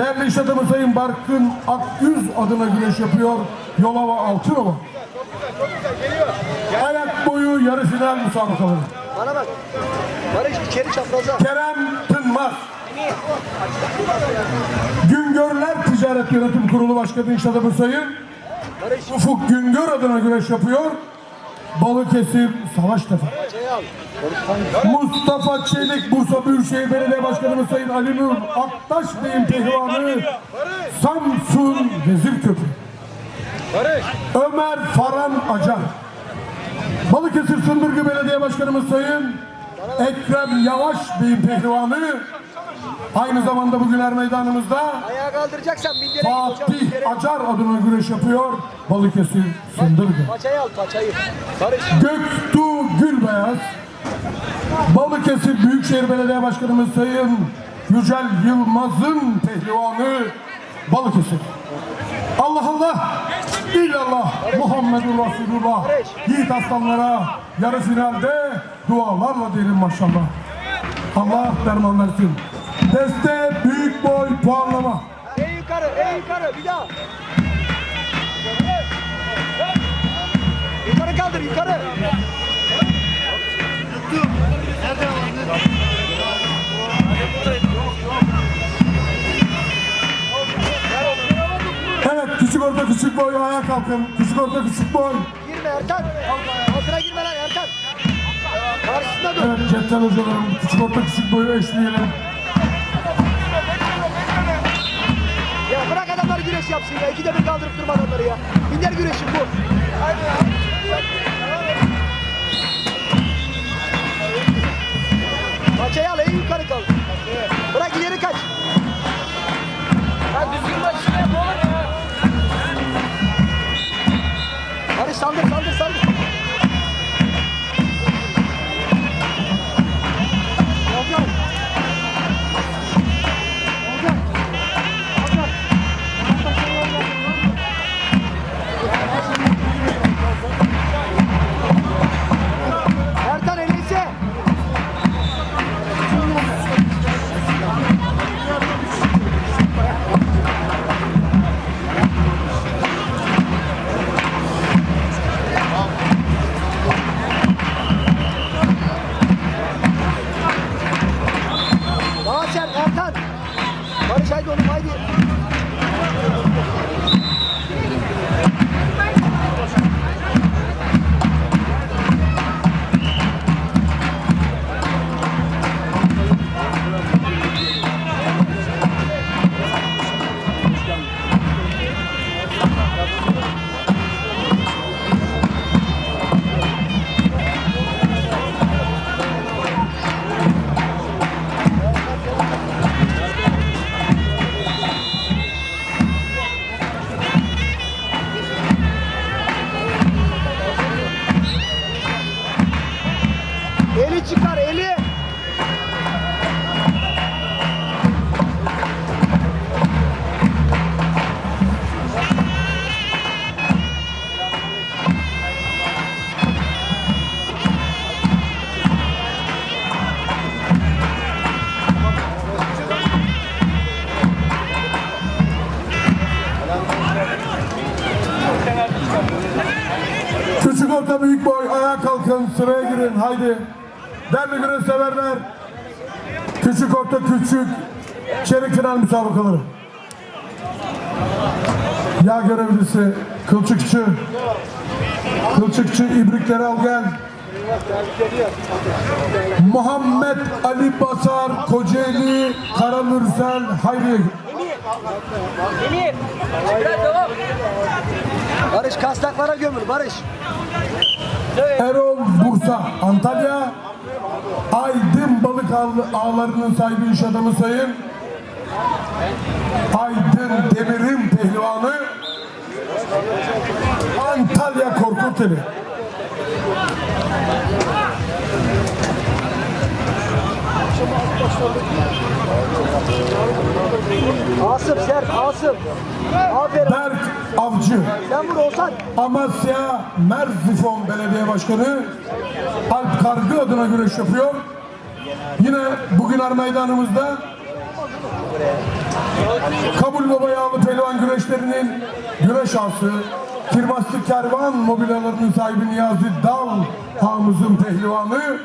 Değerli iş adamı Sayın Barkın Akyüz adına güreş yapıyor. Yolova Altınova. Ayak boyu yarı final müsabakaları. Bana bak. Barış içeri çapraza. Kerem Tınmaz. Güngörler Ticaret Yönetim Kurulu Başkanı İş Adamı Sayın Barış Ufuk Güngör adına güreş yapıyor. Balıkesir Savaştepe. şey al. Mustafa Çelik Bursa Büyükşehir Belediye Başkanımız Sayın Ali Nur Aktaş Bey'in pehlivanı Samsun Vezirköprü. Ömer Faran Acar. Balıkesir Sındırgı Belediye Başkanımız Sayın Ekrem Yavaş Bey'in pehlivanı. Aynı zamanda bugün er meydanımızda Ayağa kaldıracaksan hocam. Fatih. Acar adına güreş yapıyor. Balıkesir Sındırgı. Paçayı al paçayı. Barış. Göktuğ Gülbeyaz, Balıkesir Büyükşehir Belediye Başkanımız Sayın Yücel Yılmaz'ın pehlivanı Balıkesir. Allah Allah, illallah, Muhammedur Resulullah. Yiğit aslanlara yarı finalde dualarla diyelim maşallah. Allah derman versin. Deste büyük boy puanlama. En yukarı en yukarı bir daha. Yukarı kaldır yukarı. Evet küçük orta küçük boy ayağa kalkın. Küçük orta küçük boy. Girme Erkan. Altına girme lan Erkan. Karşısında dur. Evet cepten hocalarım küçük orta küçük boyu eşleyelim. Yapsın ya. İkide bir kaldırıp durma adamları ya. Minder güreşi bu. Paçayı al en yukarı kal. Bırak ileri kaç. Ya düzgün bak şuraya oğlum ya. Hadi saldır saldır saldır. Barış haydi oğlum haydi. Eli çıkar eli. Küçük orta büyük boy ayağa kalkın sıraya girin haydi. Derli güreş severler. Küçük orta küçük çeyrek final müsabakaları. Yağ görevlisi Kılçıkçı. Kılçıkçı ibrikleri al gel. Muhammed Ali Basar Kocaeli Karamürsel Hayri Barış kastaklara gömül Barış. Erol Bursa Antalya Ağları'nın sahibi iş adamı sayın Aydın Demir'in pehlivanı Antalya Korkuteli Asım sert Asım. Aferin. Berk Avcı Sen vur Oğuzhan. Amasya Merzifon Belediye Başkanı Alp Kargı adına güreş yapıyor. Yine bugün er meydanımızda Kabul Baba Yağlı Pehlivan güreşlerinin güreş ağası, Kirmaslı Kervan mobilyalarının sahibi Niyazi Dal Ağamızın pehlivanı